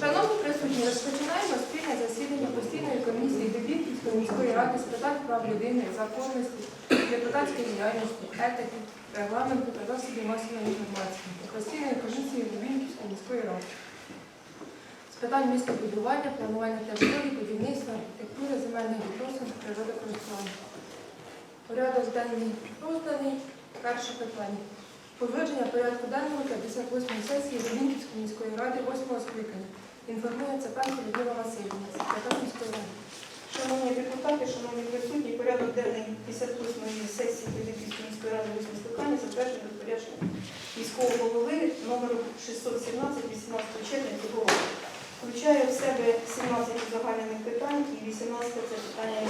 Шановні присутні, розпочинаємо спільне засідання постійної комісії Дебільківської міської ради з питань прав людини, законності, депутатської діяльності, етики, регламенту та засобів масової інформації постійної комісії Дебільківської міської ради з питань містобудування, планування території, будівництва, архітектури, земельних відносин, природокористування. Порядок денний розданий. Перше питання. Погодження порядку денного 58 сесії Рівненської міської ради 8 скликання. Інформує Цепенко Людмила Васильівна, секретар міської ради. Шановні депутати, шановні присутні, порядок денний 58-ї сесії Київської міської ради 8 скликання затверджений розпорядженням міського голови номером 617 18 червня цього року. Включає в себе 17 узагальнених питань і 18 це питання.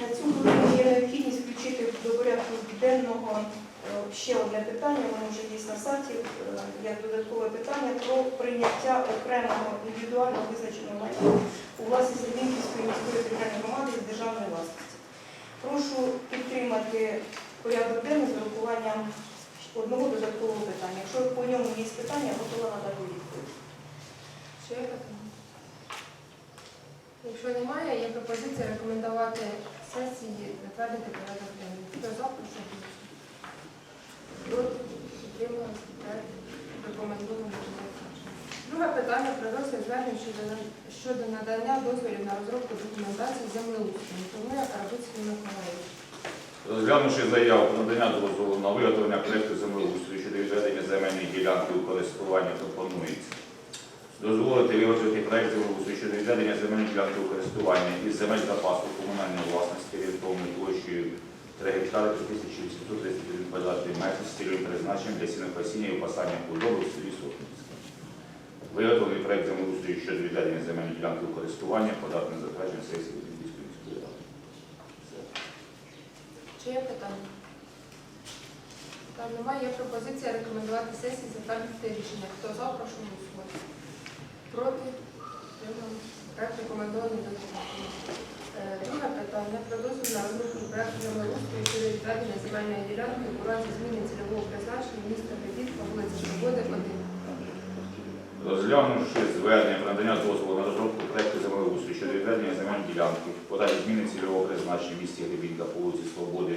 На цю є необхідність включити до порядку денного ще одне питання, воно вже є на сайті, е, як додаткове питання про прийняття окремого індивідуально визначеного майна у власність Львівської міської територіальної громади з державної власності. Прошу підтримати порядок денний з урахуванням одного додаткового питання. Якщо по ньому є питання, готова надати відповідь. Якщо немає, є пропозиція рекомендувати сесії затвердити порядок денний. Хто за, прошу. Друге питання про розгляд щодо, щодо надання дозволів на розробку документації землеустрою. Інформує Карабуцький Миколаївич. Розглянувши заяву надання дозволу на виготовлення проєкту землеустрою щодо відведення земельної ділянки у користування пропонується. Дозволити виготовити проєкт землеустрою щодо відведення земельної ділянки у користування із земель запасу комунальної власності орієнтовною площею 3 гектари 3831 квадратний метр з цільовим призначенням для сінокосіння і опасання худоби в селі Сокільське. Виготовлений проєкт землеустрою щодо відведення земельної ділянки у користування подати на затвердження сесії Львівської міської ради. Все. Чи є питання? Там немає, є пропозиція рекомендувати сесії затвердити рішення. Хто за, прошу голосувати. Проти? Рекомендований до затвердження. Е, Друге питання про дозвіл на розробку проекту землеустрою щодо відведення земельної ділянки у разі зміни цільового призначення міста по вулиці Свободи 1. Розглянувши звернення про надання дозволу на розробку проекту землеустрою щодо відведення земельної ділянки, подалі зміни цільового призначення в місті Гребінка по вулиці Свободи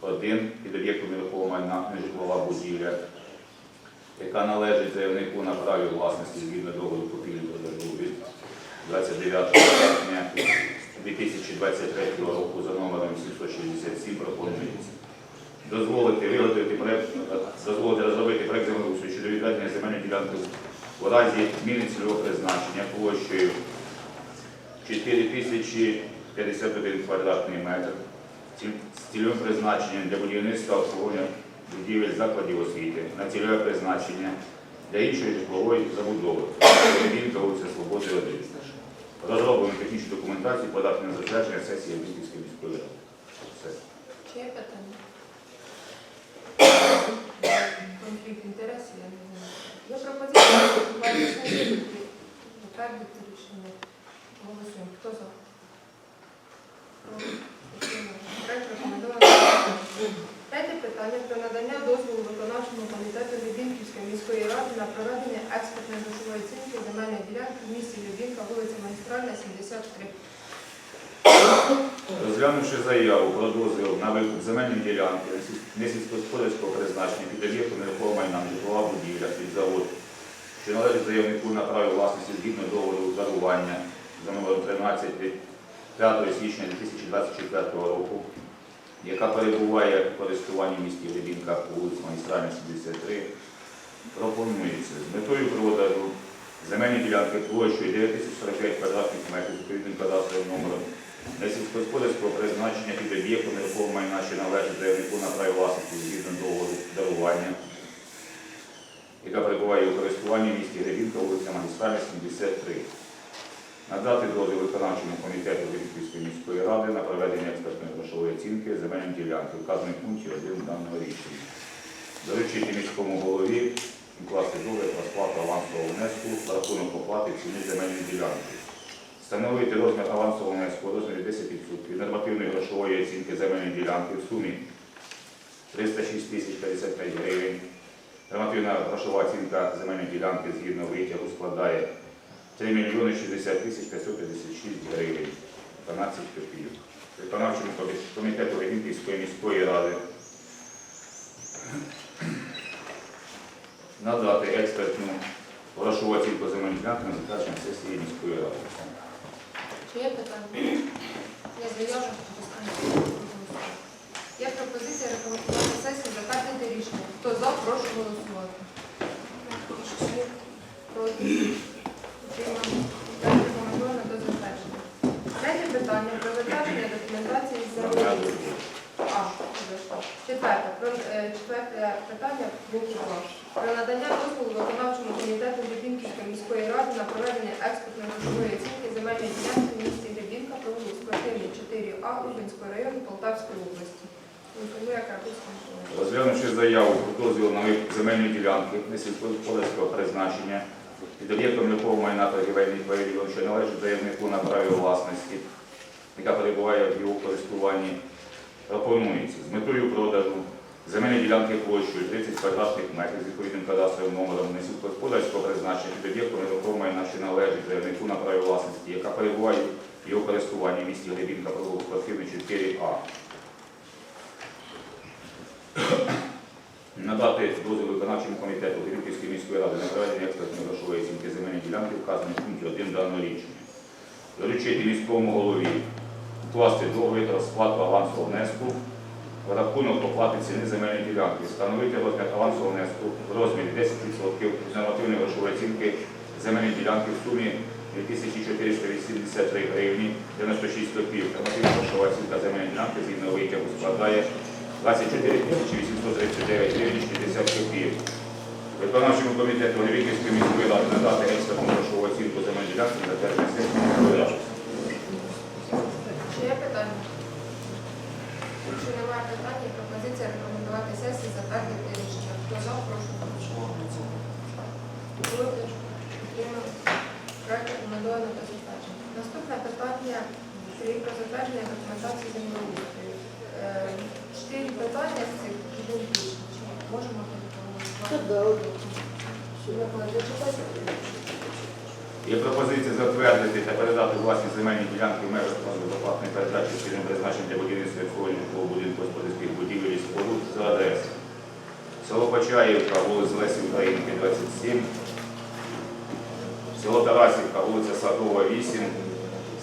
1 під об'єктом нерухомого майна нежитлова будівля, яка належить заявнику на праві власності згідно договору купівлі продажу від 29 серпня 2023 року за номером 767 пропонується. Дозволити виготовити проект, дозволити розробити проект землеустрою щодо відведення земельної ділянки у разі зміни цільового призначення площею 4051 квадратний метр з цільовим призначенням для будівництва обслуговування будівель закладів освіти на цільове призначення для іншої житлової забудови. Він вулиця Свободи 1. Розроблено технічну документацію, подати на затвердження сесії Львівської міської ради. Все. Чи є питання? Конфлікт інтересів, я не знаю. Є пропозиція затвердити рішення. Голосуємо. Хто за? Проти? Проект рекомендований. Третє питання про надання дозволу виконавчому комітету Любінківської міської ради на проведення експертної грошової оцінки земельної ділянки в місті Любінка, вулиця Магістральна, 73. Розглянувши заяву про дозвіл на викуп земельної ділянки несільськогосподарського призначення під об'єктом нерухомого майна житлова будівля під завод, що належить заявнику на право власності згідно договору дарування за номером 13 від 5 січня 2024 року, яка перебуває в користуванні в місті Рибінка по вулиці Магістральна 73, пропонується з метою продажу земельної ділянки площею 9045 квадратних метрів відповідним кадастровим номером для сільськогосподарського призначення під об'єктом нерухомого майна, що належить заявнику на право власності згідно договору дарування, яка перебуває у користуванні в місті Гребінка, вулиця Магістральна, 73. Надати дозвіл виконавчому комітету Гребінківської міської ради на проведення експертної грошової оцінки земельної ділянки, вказаної пункті 1 даного рішення. Доручити міському голові укласти договір про сплату авансового внеску за рахунок оплати ціни земельної ділянки. Встановити розмір авансового внеску у розмірі 10% від нормативної грошової оцінки земельної ділянки в сумі 306 тисяч 55 гривень Нормативна грошова оцінка земельної ділянки згідно витягу складає 3 мільйони 60 тисяч 556 гривень 12 копійок. Виконавчому комітету Рівненської міської ради надати експертну грошову оцінку земельної ділянки на затвердження сесії міської ради. Чи є питання? Я. Є пропозиція рекомендувати сесію затвердити рішення. Хто за, прошу голосувати. Проти? Третє питання про затвердження документації з. А. Четверте. Про, е, четверте питання пункту 2. Про надання дозволу виконавчому комітету Гребінківської міської ради на проведення експертної грошової оцінки земельної ділянки в місті Гребінка по вулиці Квартирі 4А Лубенського району Полтавської області. Розглянувши заяву про дозвіл на викуп земельної ділянки несільськогосподарського призначення під об'єктом нерухомого майна торгівельний павільйон, що належить заявнику на праві власності, яка перебуває в його користуванні, пропонується з метою продажу земельної ділянки площею 30 квадратних метрів з відповідним кадастровим номером несільськогосподарського призначення під об'єктом нерухомого майна, що належить заявнику на праві власності, яка перебуває в його користуванні в місті Глибінка провулок Спортивний 4А. Надати дозвіл виконавчому комітету Львівської міської ради на проведення експертної грошової оцінки земельної ділянки, вказаної в пункті 1 даного рішення. Доручити міському голові укласти договір про сплату авансового внеску в рахунок оплати ціни земельної ділянки, встановити розмір авансового внеску в розмірі 10% з нормативної грошової оцінки земельної ділянки в сумі 2483 гривні 96 копійок. Нормативна грошова оцінка земельної ділянки згідно витягу складає 24 839 гривень 60 копійок. Виконавчому комітету Львівської міської ради надати експертну грошову оцінку земельної ділянки на термін сесії міської. Чи є питання? Якщо немає питань, є пропозиція рекомендувати сесії затвердити рішення. Хто за, прошу голосувати. Проти? Утримали? Проект рекомендовано до затвердження. Наступне питання про затвердження документації землеустрою. Чотири питання з цих ідентичні. Можемо читаєте? Є пропозиція затвердити та передати власні земельні ділянки в межах фонду передачі спільним призначення для будівництва і будинку господарських будівель і споруд за адресою. Село Почаївка, вулиця Лесі Українки, 27. Село Тарасівка, вулиця Садова, 8.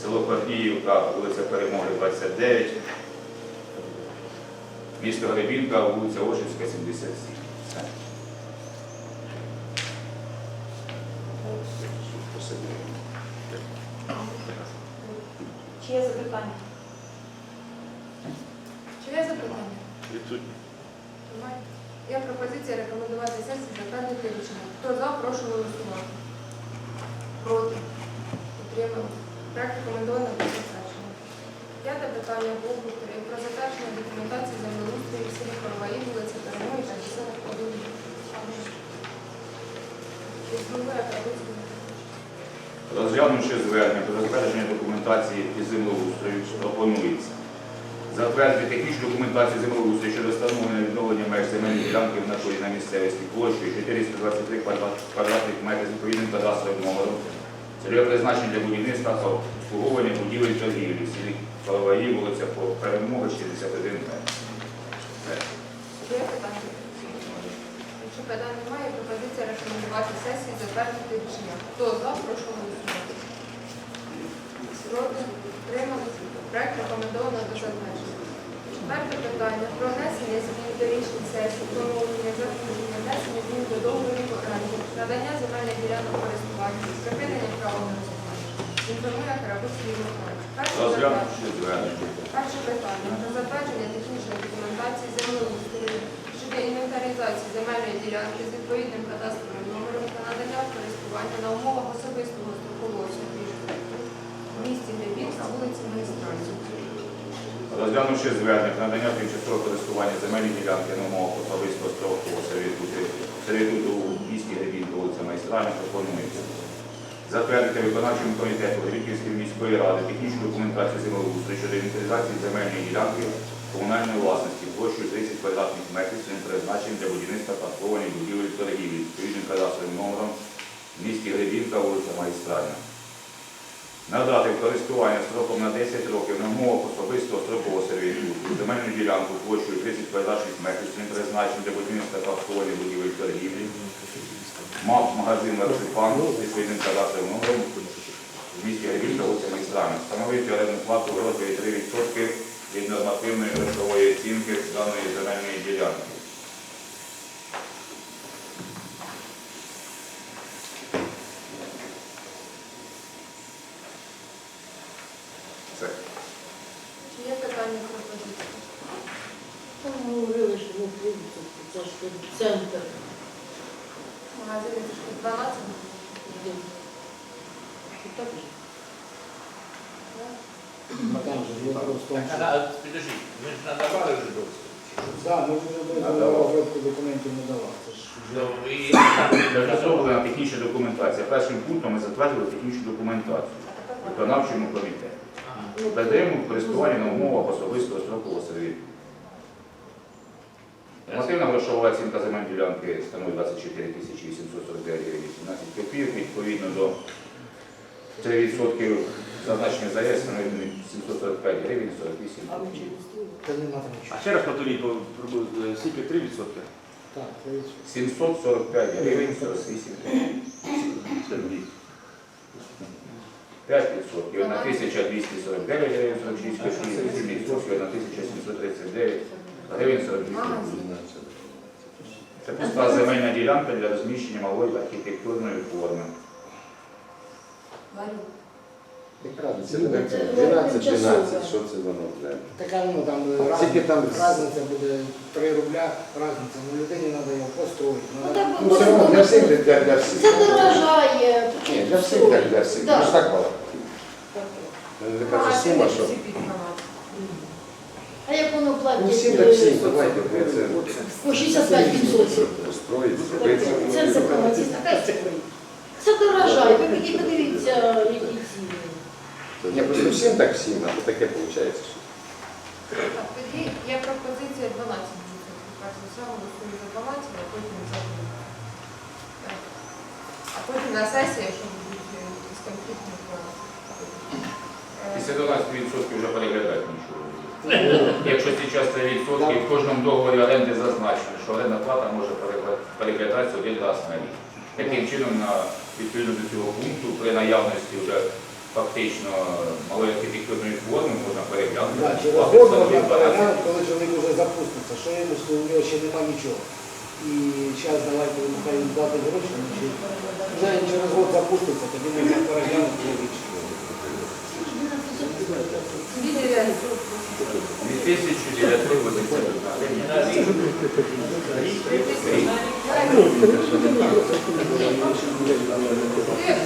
Село Корніївка, вулиця Перемоги, 29. Місто Гребінка, вулиця Ошівська, 77. Все. Чи є запитання? Чи є запитання? Немає. Є пропозиція рекомендувати сесії затвердити рішення. Хто за, прошу голосувати. Проти? Утримали? Проект рекомендовано до затвердження. П'яте питання блоку 3. Про затвердження документації землеустрою в селі Короваї, вулиці Перемоги та населених подобів. Існує Карбицький. Розглянувши звернення про затвердження документації із землеустрою, пропонується. Затвердити технічну документацію землеустрою щодо встановлення відновлення меж земельної ділянки в натурі на місцевості площею 423 квадратних метрів з відповідним кадастровим номером, цільове призначення для будівництва та обслуговування будівель торгівлі в селі Коловаї, вулиця Перемоги, 61 метр. Якщо питань немає, пропозиція рекомендувати сесії затвердити рішення. Хто за, прошу голосувати. Проти? Утримали? Проект рекомендовано до затвердження. Четверте питання. Про внесення змін до рішень сесії, поновлення затвердження, внесення змін до договорів оренди, надання земельних ділянок користування, припинення права на розуміння. Інформує Карабутський Михайлович. Перше питання. Перше питання про затвердження технічної документації землеустрою щодо інвентаризації земельної ділянки з відповідним кадастровим номером та надання користування на умовах особистого строкового суспільства в місті Львів на вулиці Магістральній. Розглянувши звернення надання тимчасового користування земельної ділянки на умовах особистого строкового сервітуту у місті Гребінка, вулиця Майстральна, пропонується затвердити виконавчому комітету Львівської міської ради технічну документацію землеустрою щодо інвентаризації земельної ділянки комунальної власності площею 30 квадратних метрів своїм призначенням для будівництва паркованих будівель торгівлі відповідним кадастровим номером в місті Гребінка, вулиця Магістральна. Надати в користування строком на 10 років на умовах особистого строкового сервітуту земельну ділянку площею 30 квадратних метрів своїм призначенням для будівництва паркованих будівель торгівлі. МАП магазин Марципан зі своїм кадастровим номером в місті Гребінка, вулиця Магістральна. Встановити орендну плату в розмірі 3% від нормативної грошової оцінки даної земельної ділянки. Це. Чи є питання пропозиції? Там говорили, що прийдеться, це ж центр. Магазини це ж під 12? Де? І так же. А там же є просто. Так, а, підожди, ми ж надавали вже досить. Так, ми вже документів технічна документація. Першим пунктом ми затвердили технічну документацію виконавчому комітету. Ага. Ну, Надаємо користування на умовах особистого строкового сервіту. Нормативна грошова оцінка земель ділянки становить 24 тисячі 849 гривень 17 копійок. Відповідно до 3% зазначення ЗАЕС становить 745 гривень 48 А копійок. А ще раз бо приблизно скільки 3%? Так, це від- 745 гривень 48 копійок. Сергій. 5% на 1249 гривень 46 копійок, 7% на 1739 гривень 48 копійок. Це пуста земельна ділянка для розміщення малої архітектурної форми. Варю. Якраз це Ну, 12-12, що це воно буде? Така ну там Скільки там різниця буде 3 рубля, різниця. Ну людині треба його построїти. Ну, так, Ну, все одно для всіх, для, для всіх. Це дорожає. Ні, для всіх, для, для всіх. Да. Ну ж так було. Така ж сума, що... 12. А як воно Ну, платить? всім так всім, давайте, бо це По 65%. устроїться. Це законодавці Це дорожає. Ви підіть подивіться, які ціни. Ні, просто всім так всім, а то таке виходить. Так, тоді є пропозиція 12 Перш за все голосую за 12, а потім за Так. А потім на сесії, якщо будуть е, якісь конфліктні. Е, Після 12% вже переглядати нічого. Якщо зараз це відсотки, в кожному договорі оренди зазначено, що орендна плата може переглядатися один раз на рік. Таким чином, на відповідно до цього пункту, при наявності вже фактично малої архітектурної форми можна переглянути. Да, через год можна переглянути, коли чоловік вже запуститься. Що йому, що у нього ще нема нічого. І зараз давайте нехай дати гроші, вже через год запуститься, тоді можна переглянути його рішення. Лідери 2981. І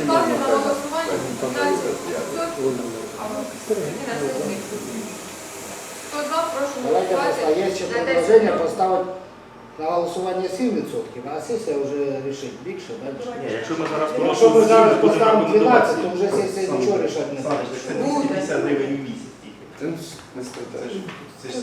ставлю на голосування 15 Хто за, прошу Давайте Є ще 10 предложення поставити на голосування 7%, а сесія вже рішить більше, Ні, далі. якщо ми зараз Якщо ми зараз будемо поставимо 12, то рекомендувати. вже сесія нічого рішати не буде. 250 гривень в місяць тільки. Це не спитаєш. Це ж,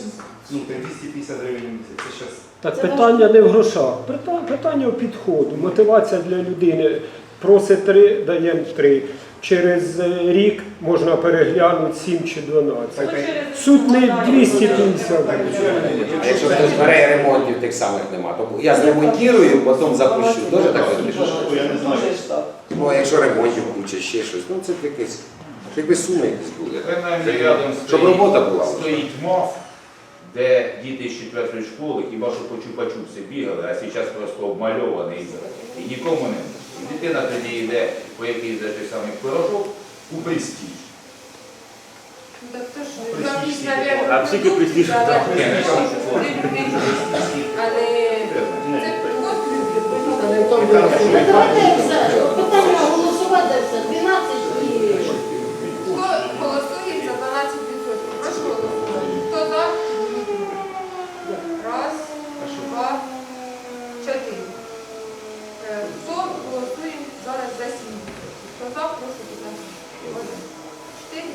ну, це 250 гривень в місяць. Це зараз Так Це питання не в грошах, Пита- питання у підходу, мотивація для людини. Просить три, даємо три. Через е, рік можна переглянути 7 чи 12. Суд не 250 гривень. А якщо хтось бере ремонтів, тих самих нема, то я зремонтую, потім запущу. Теж так я не знаю. Ну, а якщо ремонтів куча, ще щось, ну це якесь, якби суми якісь були. Принаймні рядом Щоб стоїть- робота була. Стоїть МОФ, де діти з 4 школи, хіба що по чупа-чупси бігали, а зараз просто обмальований і нікому не. І дитина тоді йде, по який йде той самий пирожок, у престиж. Ну, Так то ж, Престиж якісь, А всі так. Ні, не престиж, так. Але це підход Та не в тому Ну, діло, що Давайте все. Питання голосувати все. 12 і... Хто голосує за 12%? Прошу голосувати. Хто за? Раз, два, чотири. Е, Хто голосує зараз за 7%? Хто за, прошу підняти. Один. Чотири.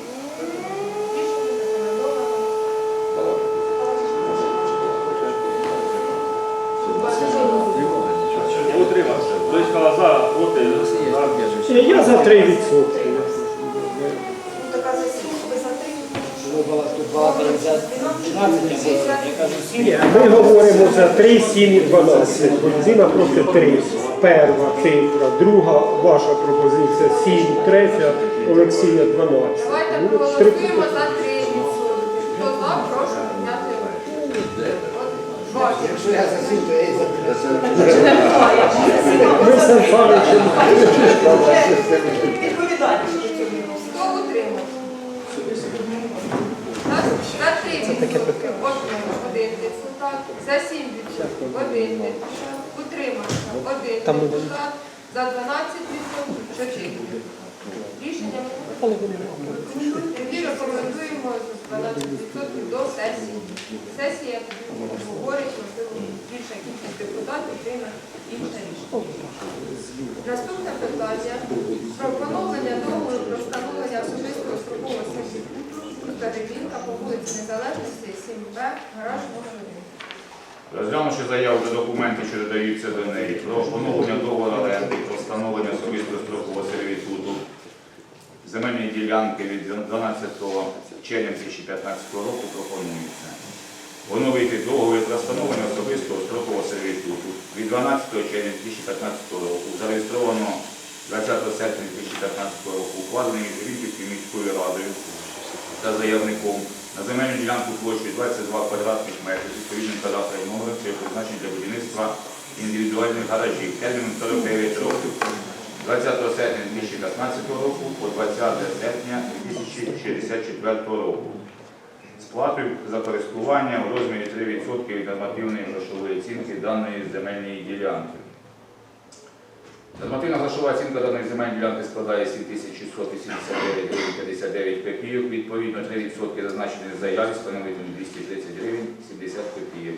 Рішення рекомендовано. Е, Я за 3%. Ну, така за сім, ви за три. Ну, була тут багато за 12, я кажу, 7. Ні, Ми говоримо за 3, 7 і 12. Зіна проти 3. Перша цифра, друга ваша пропозиція 7, третя Олексія 12. Давайте Ну, три- проголосуємо за 3 Хто за, прошу підняти руку. Якщо я за 7, то я і за 3. Ми з Відповідальність до цього відноситься. Хто утримав? За 3 відсотки отримав один депутат, за 7 відсотків один депутат, утримався один депутат, за 12 відсотків 4. Рішення тоді рекомендуємо з 12 відсотків до сесії. Сесія говорить, можливо, більша кількість депутатів прийме інше рішення. Наступне питання про поновлення договору про встановлення особистого строкового сервітуту перевірка по вулиці Незалежності 7Б, гараж номер 1. Розглянувши заяву та документи, що додаються до неї, про поновлення договору оренди, про встановлення особистого строкового сервітуту земельної ділянки від 12 червня 2015 року пропонується. Поновити договір про встановлення особистого строкового сервітуту від 12 червня 2015 року, зареєстровано 20 серпня 2015 року, укладений Вінківською міською радою та заявником на земельну ділянку площею 22 квадратних метрів відповідним кадастровим номером, що є призначений для будівництва індивідуальних гаражів терміном 49 років. 20 серпня 2015 року по 20 серпня 2064 року. Сплатою за користування у розмірі 3% від нормативної грошової оцінки даної земельної ділянки. Нормативна грошова оцінка даної земельної ділянки складає 7689 гривень 59 копійок. Відповідно, 3% зазначені в заяві становитимуть 230 гривень 70 копійок.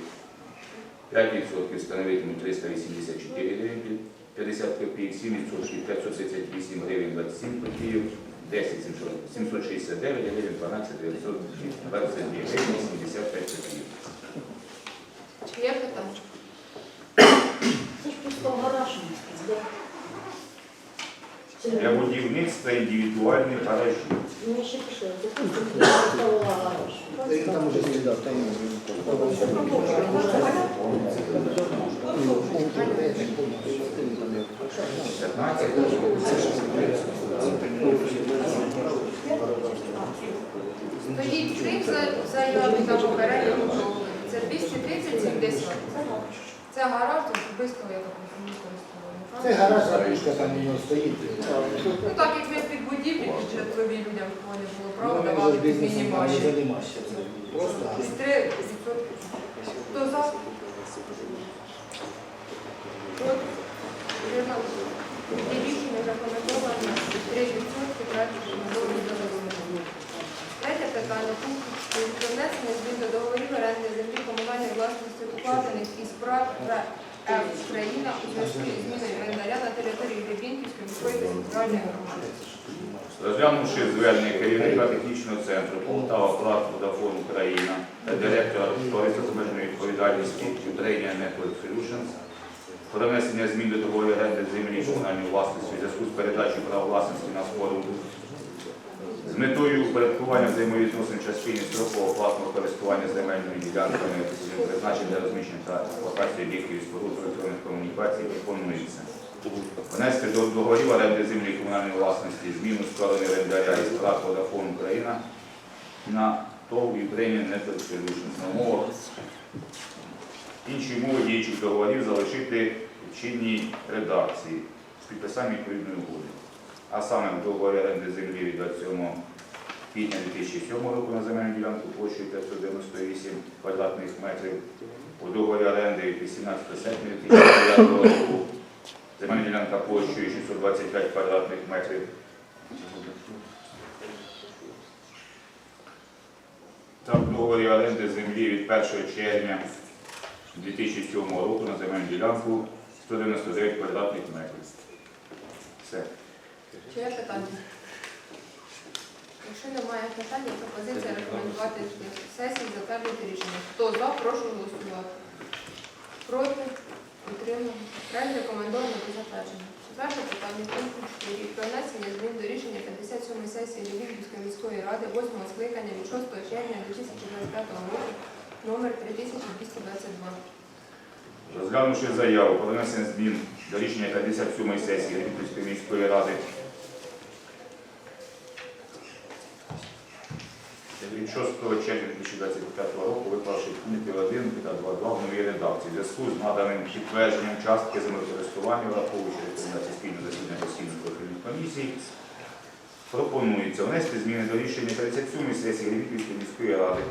5% становитимуть 384 гривень 50 копійок, 7% 538 гривень 27 копійок, 10 769 гривень 12 922 гривень 75 копійок. Чи є питання? Це ж просто гараж. Для будівництва індивідуальних гаражів. Ну, ще там уже там Тоді три за- заяви та попередньо. Це 230-70. Це гараж особистого, я так розумію. Це гараж, ракушка там у нього стоїть. Ну так як ми під будівлі, житлові людям вони було право давали під займаємося. Просто З 3 відсотки. Хто за? Проти? Рішення рекомендовано 3 відсотки тратити на договір договору. Третє питання. Пункт про внесення змін до договорів оренди землі комунальної власності укладених із ПРАТ Україна у зв'язку із зміною орендаря на території Дебінківської міської територіальної громади. Розглянувши звернення керівника технічного центру Полтава Плат Водафон Україна та директора товариства з обмеженою відповідальності Ukrainian Network Solutions про внесення змін до договору оренди землі комунальної власності у зв'язку з передачею права власності на споруду з метою упорядкування взаємовідносин частини строкового платного користування земельними ділянками призначень для розміщення та експлуатації об'єктів і споруд електронних комунікацій пропонується. Внести до договорів оренди землі комунальної власності зміну сторони орендаря із ПРАТ Vodafone Україна на ТОВ Network Solutions на умовах інші умови діючих договорів залишити в чинній редакції з підписанням відповідної угоди. А саме в договорі оренди землі від 27 квітня 2007 року на земельну ділянку площею 598 квадратних метрів, у договорі оренди від 18 серпня 2009 року земельна ділянка площею 625 квадратних метрів. Та в договорі оренди землі від 1 червня 2007 року на земельну ділянку 199 квадратних метрів. Все. Чи є питання? Якщо немає питань, є пропозиція рекомендувати сесії затвердити рішення. Хто за, прошу голосувати. Проти? Утримали? Проект рекомендовано до затвердження. Четверте питання пункту 4 про внесення змін до рішення 57 сесії Львівської міської ради 8 скликання від 6 червня 2025 року номер 3222. Розглянувши заяву про внесення змін до рішення 57 сесії Львівської міської ради від 6 червня 2025 року, виклавши пункти 1 та 2.2 в новій редакції. Зв'язку з наданим підтвердженням частки землекористування, враховуючи рекомендації спільного засідання постійної профільної комісії, пропонується внести зміни до рішення 37 сесії Львівської міської ради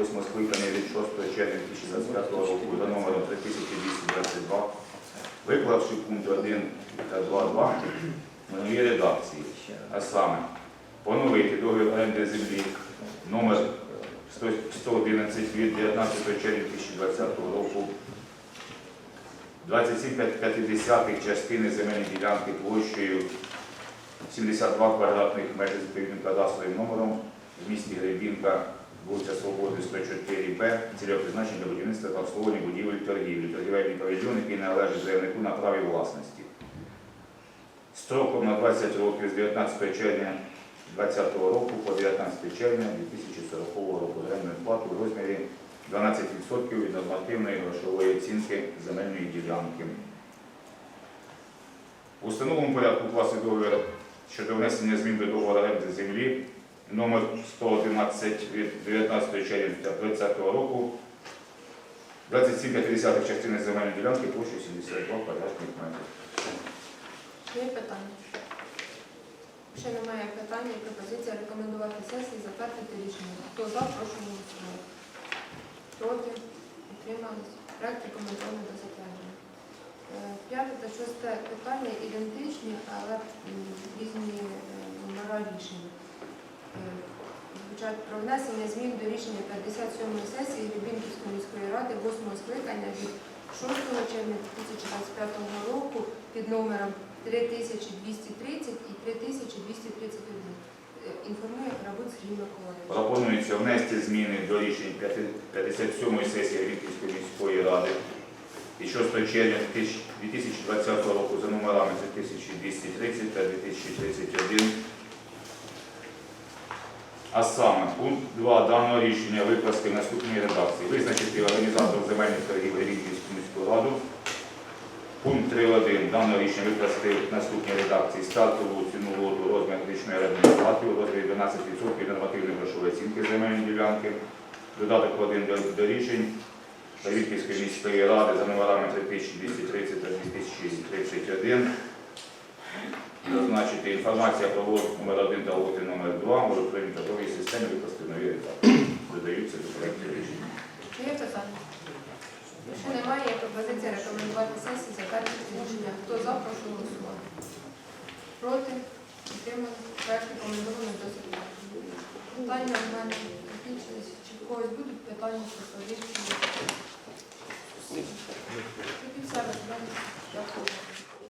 8 скликання від 6 червня 2025 року за номером 3222, виклавши пункти 1 та 2.2 в новій редакції, а саме поновити договір оренди землі номер 100 111 від 19 червня 2020 року 27,5 частини земельної ділянки площею 72 квадратних метрів з відповідним кадастровим номером в місті Гребінка, вулиця Свободи, 104Б, цільове призначення для будівництва та обслуговування будівель торгівлі, торгівельний павільйон, який належить заявнику на праві власності. Строком на 20 років з 19 червня 2020 року по 19 червня 2040 року орендної плати у розмірі 12% від нормативної грошової оцінки земельної ділянки. У встановленому порядку класи договір щодо внесення змін до договору оренди землі номер 111 від 19 червня 2020 року 27,5 частини земельної ділянки площею 72 квадратних метрів. Є питання? Ще немає питань і пропозиція рекомендувати сесії затвердити рішення. Хто за, прошу голосувати. Проти? Утримались? Проект рекомендований до затвердження. Е, П'яте та шосте питання ідентичні, але різні е, номера рішень. Е, Звучать про внесення змін до рішення 57-ї сесії Любінківської міської ради 8 скликання від 6 червня 2025 року під номером 3230 і 3231. Е, Інформує Рабут Сергій Миколаївич. Пропонується внести зміни до рішень 57-ї сесії Рівківської міської ради від 6 червня 2020 року за номерами 3230 та 2031. А саме, пункт 2 даного рішення викласти в наступній редакції. Визначити організатором земельних торгів Рівківську міську раду. Пункт 3.1 даного рішення викласти в наступній редакції стартову ціну лоту розмір річної плати у розмірі 12% від нормативної грошової оцінки земельної ділянки. Додаток 1 до, до рішень Львівської міської ради за номерами 3230 та 2031. Зазначити інформація про лот номер 1 та лоти номер 2 у електронній торговій системі викласти нові редакції. Додаються до проекту рішення. Якщо немає, пропозиція рекомендувати сесії затвердити рішення. Хто за, прошу голосувати. Проти? Утримали? Проект рекомендований до затвердження. Питання в мене закінчились. Чи в когось будуть питання все, розглянемо. Дякую.